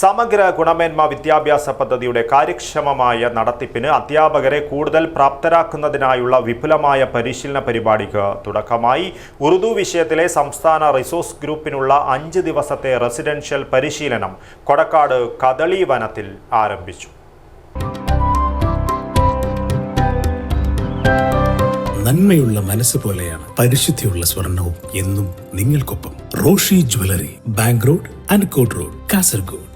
സമഗ്ര ഗുണമേന്മ വിദ്യാഭ്യാസ പദ്ധതിയുടെ കാര്യക്ഷമമായ നടത്തിപ്പിന് അധ്യാപകരെ കൂടുതൽ പ്രാപ്തരാക്കുന്നതിനായുള്ള വിപുലമായ പരിശീലന പരിപാടിക്ക് തുടക്കമായി. ഉറുദു വിഷയത്തിലെ സംസ്ഥാന റിസോഴ്സ് ഗ്രൂപ്പിനുള്ള അഞ്ച് ദിവസത്തെ റെസിഡൻഷ്യൽ പരിശീലനം കൊടക്കാട് കദളി വനത്തിൽ ആരംഭിച്ചു. നന്മയുള്ള മനസ്സ് പോലെയാണ് പരിശുദ്ധിയുള്ള സ്വർണവും എന്നും നിങ്ങൾക്കൊപ്പം Roshi jewellery bank road അൻകോട്ട് road Kasaragod.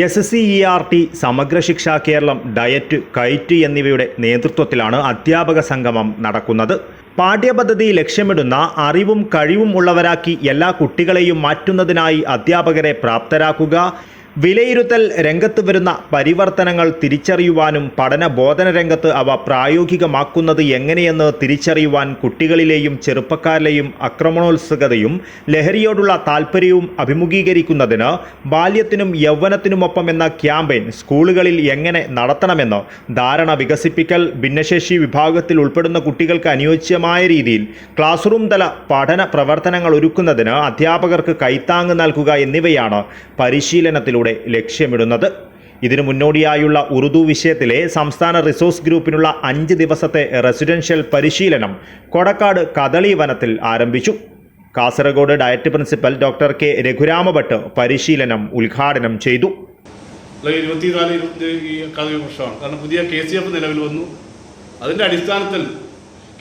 S S C E R T Samagra Shiksha Keralam diet KITE എന്നിവയുടെ നേതൃത്വത്തിലാണ് അധ്യാപക സംഗമം നടക്കുന്നത്. പാഠ്യപദ്ധതി ലക്ഷ്യമിടുന്ന അറിവും കഴിവും ഉള്ളവരാക്കി എല്ലാ കുട്ടികളെയും മാറ്റുന്നതിനായി അധ്യാപകരെ പ്രാപ്തരാക്കുക വിലയിരുത്തൽ രംഗത്ത് വരുന്ന പരിവർത്തനങ്ങൾ തിരിച്ചറിയുവാനും പഠന ബോധന രംഗത്ത് അവ പ്രായോഗികമാക്കുന്നത് എങ്ങനെയെന്ന് തിരിച്ചറിയുവാൻ കുട്ടികളിലെയും ചെറുപ്പക്കാരിലെയും ആക്രമണോത്സുകതയും ലഹരിയോടുള്ള താൽപ്പര്യവും അഭിമുഖീകരിക്കുന്നതിന് ബാല്യത്തിനും യൗവനത്തിനുമൊപ്പം എന്ന ക്യാമ്പയിൻ സ്കൂളുകളിൽ എങ്ങനെ നടത്തണമെന്ന് ധാരണ വികസിപ്പിക്കൽ ഭിന്നശേഷി വിഭാഗത്തിൽ ഉൾപ്പെടുന്ന കുട്ടികൾക്ക് അനുയോജ്യമായ രീതിയിൽ ക്ലാസ് റൂം തല പഠന പ്രവർത്തനങ്ങൾ ഒരുക്കുന്നതിന് അധ്യാപകർക്ക് കൈത്താങ്ങ് നൽകുക എന്നിവയാണ് പരിശീലനത്തിലൂടെ ലക്ഷ്യമിടുന്നത്. ഇതിനു മുന്നോടിയായുള്ള ഉറുദു വിഷയത്തിലെ സംസ്ഥാന റിസോഴ്സ് ഗ്രൂപ്പിനുള്ള അഞ്ച് ദിവസത്തെ റെസിഡൻഷ്യൽ പരിശീലനം കൊടക്കാട് കദളി വനത്തിൽ ആരംഭിച്ചു. Kasaragod DIET principal doctor K Raghurama Bhat പരിശീലനം ഉദ്ഘാടനം ചെയ്തു. ഇരുപത്തിനാല് ഇരുപത്തി ഈ കഥ വർഷമാണ്. കാരണം പുതിയ കെ സി എഫ് നിലവിൽ വന്നു. അതിന്റെ അടിസ്ഥാനത്തിൽ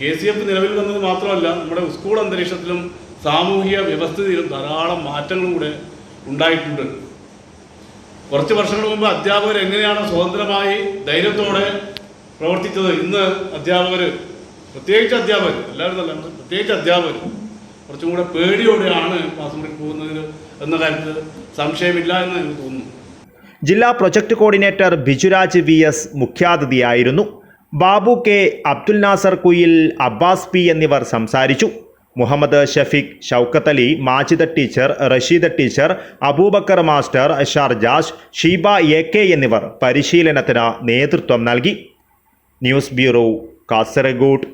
കെ സി എഫ് നിലവിൽ വന്നത് മാത്രമല്ല നമ്മുടെ സ്കൂൾ അന്തരീക്ഷത്തിലും സാമൂഹിക വ്യവസ്ഥയിലും ധാരാളം മാറ്റങ്ങളും കൂടെ ഉണ്ടായിട്ടുണ്ട്. കുറച്ച് വർഷങ്ങൾ മുമ്പ് അധ്യാപകർ എങ്ങനെയാണ് സ്വതന്ത്രമായി ധൈര്യത്തോടെ പ്രവർത്തിച്ചത്? ഇന്ന് അധ്യാപകർ പ്രത്യേകിച്ച് അധ്യാപകർ എല്ലാവരും നല്ല പ്രത്യേകിച്ച് അധ്യാപകർ കുറച്ചും കൂടെ പേടിയോടെയാണ് ക്ലാസ് മുറിയിൽ പോകുന്നതിന് എന്ന കാര്യത്തിൽ സംശയമില്ല എന്ന് എനിക്ക് തോന്നുന്നു. ജില്ലാ project coordinator Bijuraj V S മുഖ്യാതിഥിയായിരുന്നു. Babu K Abdul Nasar Kuyil Abbas P എന്നിവർ സംസാരിച്ചു. Muhammad Shafeeq Shoukath Ali Majida teacher Rasheed teacher Aboobacker master Sharjas Sheeba A K എന്നിവർ പരിശീലനത്തിന് നേതൃത്വം നൽകി. News bureau Kasaragod.